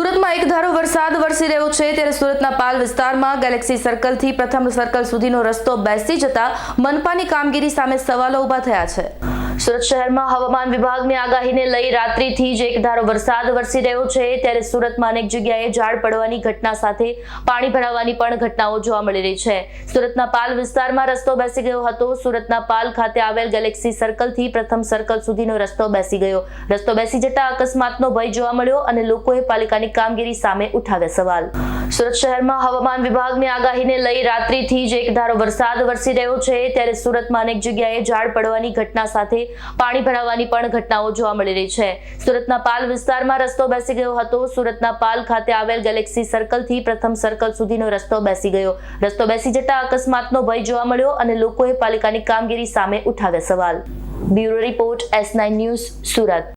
સુરતમાં એક ધારો વરસાદ વરસી રહ્યો છે, ત્યારે સુરતના પાલ વિસ્તારમાં ગેલેક્સી સર્કલથી પ્રથમ સર્કલ સુધીનો રસ્તો બેસી જતા મનપાની કામગીરી સામે સવાલો ઊભા થયા છે. સુરત શહેરમાં હવામાન વિભાગની આગાહીને લઈ રાત્રિથી જ એક ધારો વરસાદ વરસી રહ્યો છે. ત્યારે સુરતમાં અનેક જગ્યાએ ઝાડ પડવાની ઘટના સાથે પાણી ભરાવાની પણ ઘટનાઓ જોવા મળી રહી છે. સુરતના પાલ વિસ્તારમાં રસ્તો બેસી ગયો હતો. સુરતના પાલ ખાતે આવેલ ગેલેક્સી સર્કલથી પ્રથમ સર્કલ સુધીનો રસ્તો બેસી ગયો. રસ્તો બેસી જતા અકસ્માતનો ભય જોવા મળ્યો અને લોકોએ પાલિકાની કામગીરી સામે ઉઠાવ્યા સવાલ. સુરત શહેરમાં હવામાન વિભાગની આગાહીને લઈ રાત્રિથી જ એક ધારો વરસાદ વરસી રહ્યો છે, ત્યારે સુરતમાં અનેક જગ્યાએ ઝાડ પડવાની ઘટના સાથે પાણી ભરાવાની પણ ઘટનાઓ જોવા મળી રહી છે. સુરતના પાલ વિસ્તારમાં રસ્તો બેસી ગયો હતો. સુરતના પાલ ખાતે આવેલ ગેલેક્સી સર્કલથી પ્રથમ સર્કલ સુધીનો રસ્તો બેસી ગયો. રસ્તો બેસી જતા અકસ્માતનો ભય જોવા મળ્યો અને લોકોએ પાલિકાની કામગીરી સામે ઉઠાવ્યા સવાલ. Bureau report S nine news Surat.